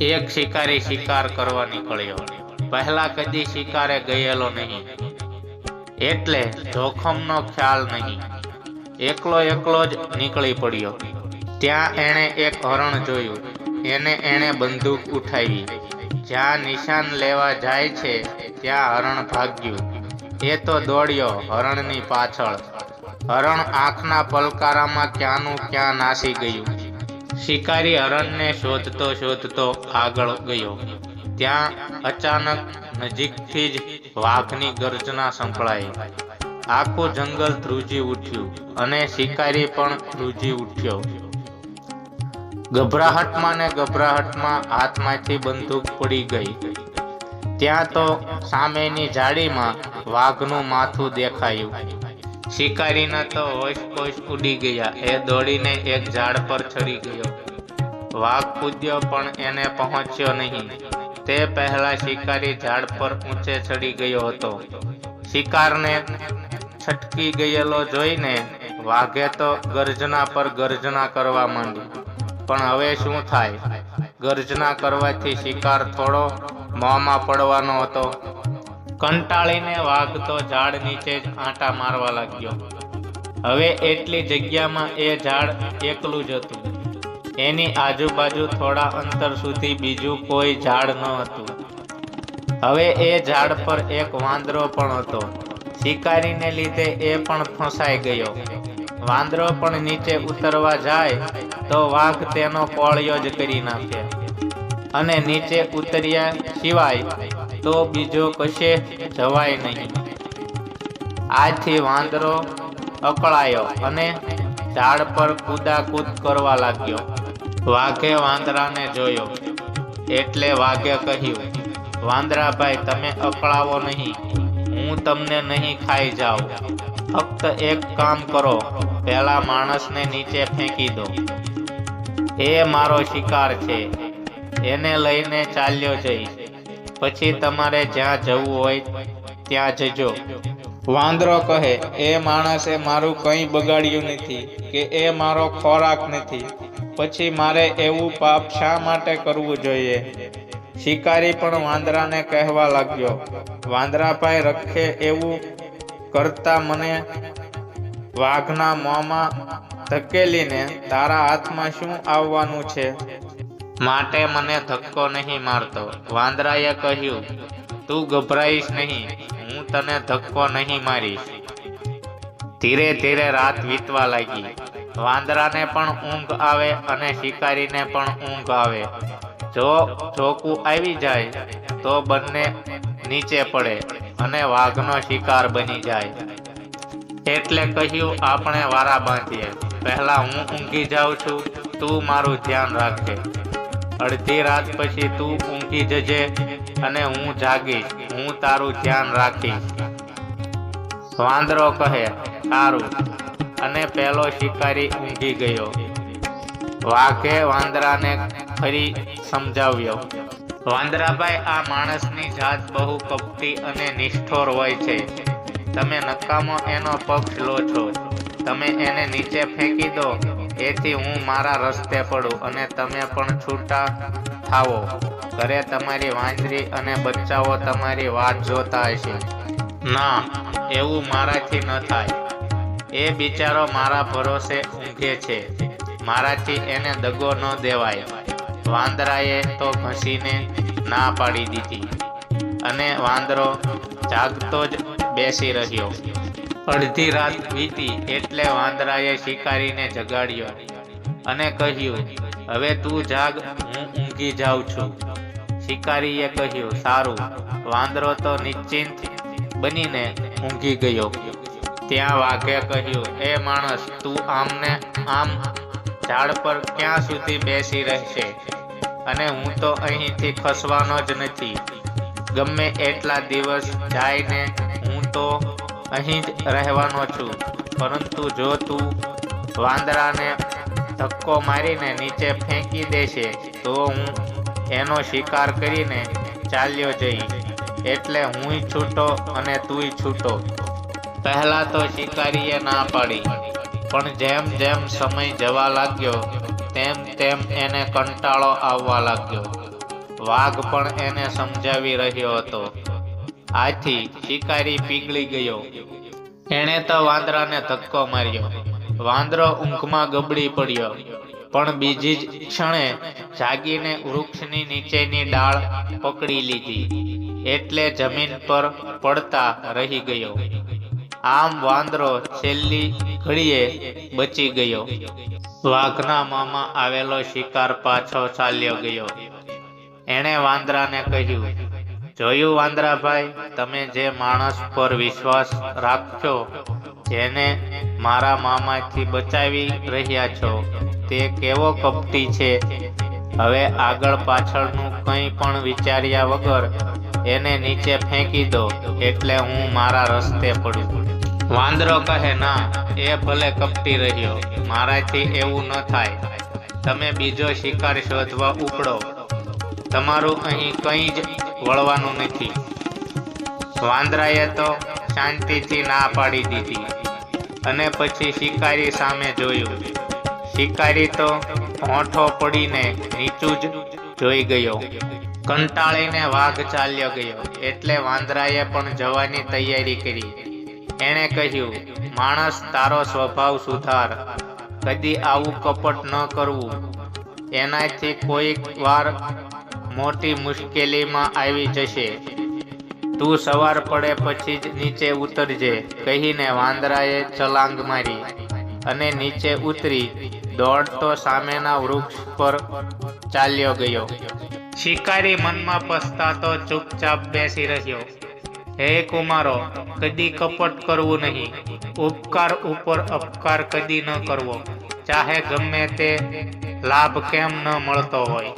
એક શિકારી શિકાર કરવા નીકળ્યો. પહેલા કદી શિકારે ગયેલો નહીં. એટલે જોખમનો ખ્યાલ નહીં. એકલો એકલો જ નીકળી પડ્યો. ત્યાં એણે એક હરણ જોયું. એને એણે બંદૂક ઉઠાવી. જ્યાં નિશાન લેવા જાય છે, ત્યાં હરણ ભાગ્યું. એ તો દોડ્યો હરણની પાછળ. હરણ આંખના પલકારામાં ક્યાંનું ક્યાં નાસી ગયું. શિકારી હરણને શોધતો શોધતો આગળ ગયો. ત્યાં અચાનક નજીકથી જ વાઘની ગર્જના સંભળાઈ. આખું જંગલ ધ્રુજી ઉઠ્યું અને શિકારી પણ ધ્રુજી ઉઠ્યો. ગભરાહટમાં ને ગભરાહટમાં હાથમાંથી બંદૂક પડી ગઈ. ત્યાં તો સામેની જાળીમાં વાઘનું માથું દેખાયું. શિકારીના તો હોશ પોશ ઉડી ગયા. એ દોડીને એક ઝાડ પર ચડી ગયો. વાઘ કૂદ્યો પણ એને પહોંચ્યો નહીં. તે પહેલા શિકારી ઝાડ પર ઊંચે ચડી ગયો હતો. શિકારને છટકી ગયેલો જોઈને વાઘે તો ગર્જના પર ગર્જના કરવા માંડી. પણ હવે શું થાય? ગર્જના કરવાથી શિકાર થોડો મોંમાં પડવાનો હતો. કંટાળીને વાઘ ઝાડ નીચે જ આંટા મારવા લાગ્યો. હવે એટલી જગ્યામાં એ ઝાડ એકલું જ હતું. એની આજુબાજુ થોડા અંતર સુધી બીજું કોઈ ઝાડ ન હતું. હવે એ ઝાડ પર એક વાંદરો પણ હતો. શિકારીને લીધે એ પણ ફસાઈ ગયો. વાંદરો પણ નીચે ઉતરવા જાય તો વાઘ તેનો કોળિયો જ કરી નાખે. અને નીચે ઉતર્યા સિવાય તો બીજો કશે જવાય નહીં. આથી વાંદરો અકળાયો અને ઝાડ પર કૂદાકૂદ કરવા લાગ્યો. વાઘે વાંદરાને જોયો. એટલે વાઘે કહ્યું, વાંદરાભાઈ, તમે અકળાવો નહીં. હું તમને નહીં ખાઈ જાઉં. ફક્ત એક કામ કરો. પેલા માણસને નીચે ફેંકી દો. એ મારો શિકાર છે. એને લઈને ચાલ્યો જઈશ. પછી તમારે જ્યાં જવું હોય ત્યાં જજો. વાંદરો કહે, એ માણસે મારું કંઈ બગાડ્યું નથી, કે એ મારો ખોરાક નથી. પછી મારે એવું પાપ શા માટે કરવું જોઈએ? શિકારી પણ વાંદરાને કહેવા લાગ્યો વાંદરાભાઈ રખે એવું કરતા મને વાઘના મોંમાં ધકેલીને તારા હાથમાં શું આવવાનું છે? માટે મને ધક્કો નહીં મારતો. વાંદરાએ કહ્યું, તું ગભરાઈશ નહીં. હું તને ધક્કો નહીં મારીશ. ધીરે ધીરે રાત વીતવા લાગી. વાંદરાને પણ ઊંઘ આવે અને શિકારીને પણ ઊંઘ આવે. જો ચોકું આવી જાય, તો બંને નીચે પડે અને વાઘનો શિકાર બની જાય. એટલે કહ્યું, આપણે વારા બાંધીએ. પહેલા હું ઊંઘી જાઉં છું. તું મારું ધ્યાન રાખજે. અડધી રાત પછી તું ઊંઘી જજે અને હું જાગીશ. હું તારું ધ્યાન રાખીશ. વાંદરો કહે સારું અને પેલો શિકારી ઊંઘી ગયો. વાઘે વાંદરાને ફરી સમજાવ્યો, વાંદરાભાઈ, આ માણસની જાત બહુ કપટી અને નિષ્ઠોર હોય છે. તમે નકામો એનો પક્ષ લો છો. તમે એને નીચે ફેંકી દો. એથી હું મારા રસ્તે પડું અને તમે પણ છૂટા થાવો ઘરે તમારી વાંદરી અને બચ્ચાઓ તમારી વાત જોતા હશે. ના, એવું મારાથી ન થાય. એ બિચારો મારા ભરોસે ઊંઘે છે. મારાથી એને દગો ન દેવાય. વાંદરાએ તો ઘસીને ના પાડી દીધી. અને વાંદરો જાગતો જ બેસી રહ્યો. અડધી રાત વીતી એટલે વાંદરાએ શિકારીને જગાડ્યો અને કહ્યું, હવે તું જાગ, હું ઊંઘી જાઉં છું. શિકારીએ કહ્યું, સારું, વાંદરો તો નિશ્ચિંત બનીને ઊંઘી ગયો. ત્યાં વાઘે કહ્યું, એ માણસ, તું આમને આમ ઝાડ પર ક્યાં સુધી બેસી રહેશે? અને હું તો અહીંથી ખસવાનો જ નથી. ગમે એટલા દિવસ જાય ને હું તો અહીં જ રહેવાનો છું. પરંતુ જો તું વાંદરાને ધક્કો મારીને નીચે ફેંકી દેશે, તો હું એનો શિકાર કરીને ચાલ્યો જઈશ. એટલે હુંય છૂટો અને તુંય છૂટો. પહેલા તો શિકારીએ ના પાડી, પણ જેમ જેમ સમય જવા લાગ્યો, તેમ તેમ એને કંટાળો આવવા લાગ્યો. વાઘ પણ એને સમજાવી રહ્યો હતો. આથી શિકારી પીગળી ગયો. એણે તો વાંદરાને ધક્કો માર્યો. વાંદરો ઊંઘમાં ગબડી પડ્યો. પણ બીજી જ ક્ષણે જાગીને વૃક્ષની નીચેની ડાળ પકડી લીધી. એટલે જમીન પર પડતા રહી ગયો. આમ વાંદરો છેલ્લી ઘડીએ બચી ગયો. વાઘના મામા આવેલો શિકાર પાછો ચાલ્યો ગયો. એણે વાંદરાને કહ્યું જોયું વાંદરાભાઈ, તમે જે માણસ પર વિશ્વાસ રાખશો જેને મારા મામાથી બચાવી રહ્યા છો, તે કેવો કપટી છે? હવે આગળ પાછળનું કંઈ પણ વિચાર્યા વગર એને નીચે ફેંકી દો, એટલે હું મારા રસ્તે પડું. વાંદરો કહે, ના, એ ભલે કપટી રહ્યો, મારાથી એવું ન થાય. તમે બીજો શિકાર શોધવા ઉપડો. તમારું અહીં કંઈ જ વળવાનું નથી. વાંદરાએ તો શાંતિથી ના પાડી દીધી અને પછી શિકારી સામે જોયું. શિકારી તો હોઠો પડીને નીચું જ જોઈ ગયો. કંટાળીને વાઘ ચાલ્યો ગયો. એટલે વાંદરાએ પણ જવાની તૈયારી કરી. એણે કહ્યું, માણસ તારો સ્વભાવ સુધાર. કદી આવું કપટ ન કરવું. એનાથી કોઈક વાર મોટી મુશ્કેલીમાં આવી જશે. તું સવાર પડે પછી જ નીચે ઉતરજે, કહીને વાંદરાએ છલાંગ મારી અને નીચે ઉતરી દોડતો સામેના વૃક્ષ પર ચાલ્યો ગયો. શિકારી મનમાં પસ્તાતો ચૂપચાપ બેસી રહ્યો. હે કુમારો, કદી કપટ કરવું નહીં. ઉપકાર ઉપર અપકાર કદી ન કરવો. ચાહે ગમે તે લાભ કેમ ન મળતો હોય.